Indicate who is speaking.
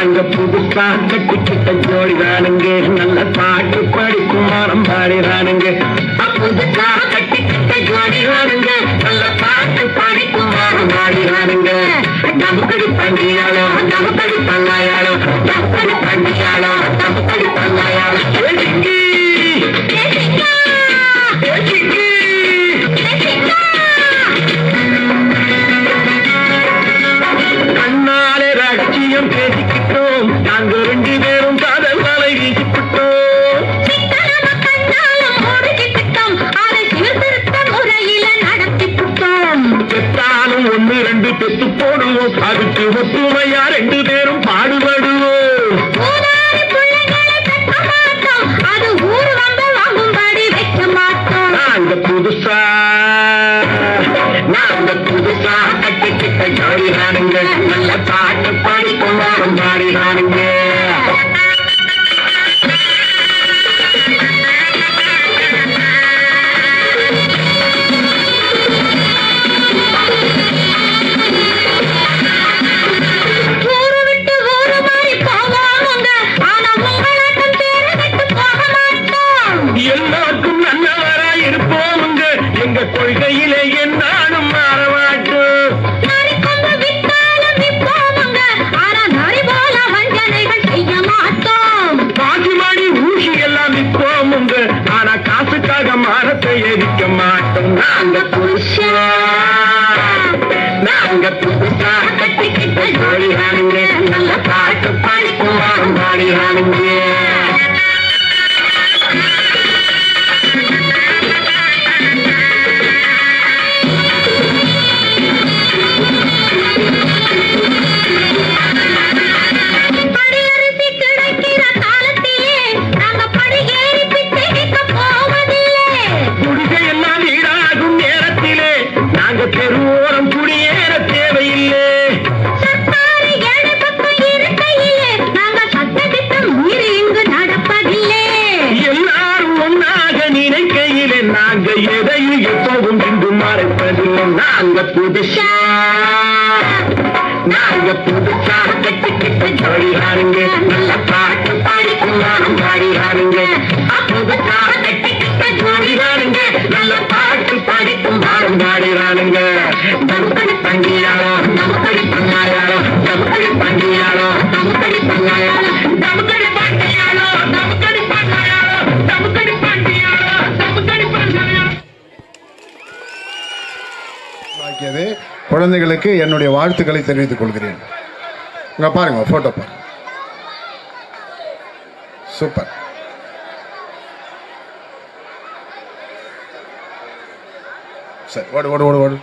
Speaker 1: புதுசா கட்டிக்கிட்ட ஜோடிதானுங்க நல்ல பாட்டு படிக்கும் மரம் பாடிதானுங்க புதுசா கட்டிக்கிட்ட ஜோடிதானுங்க நல்ல பாட்டு படிக்கும் மரம் பாடிதானுங்க நமக்கடி பண்டியாளோ நமக்கடி பல்லாயாளோ நமக்கடி பண்டியாளோ நமக்கடி பல்லாயாளோ. பெற்றாலும் ஒண்ணு ரெண்டு பெத்து போடுவோம். அதுக்கு ஒத்துமையா ரெண்டு பேரும் பாடுபடுவோம். புதுசா நாங்க புதுசா கட்டிக்கிட்ட ஜோடிதானுங்க. நல்ல பாட்டு படிக்கும் வாரம் பாடிதானுங்க எல்லாருக்கும் நல்லவரா இருப்போமுங்க. எங்க கொள்கையிலே என்னாலும் மாற மாட்டோம் பாசி மாடி ஊசி எல்லாம் விற்போமுங்க ஆனா காசுக்காக மரத்தை எரிக்க மாட்டோம். நாங்க புதுசா நாங்க புதுசா நாங்க புதுசா நாங்க புதுசா கட்டிக்கிட்ட ஜோடிகாருங்க நல்ல
Speaker 2: ஆக்கியது. குழந்தைகளுக்கு என்னுடைய வாழ்த்துக்களை தெரிவித்துக் கொள்கிறேன். இங்கே பாருங்க ஃபோட்டோ பாருங்க. சூப்பர் சரி ஓடு ஓடு ஓடு ஓடு.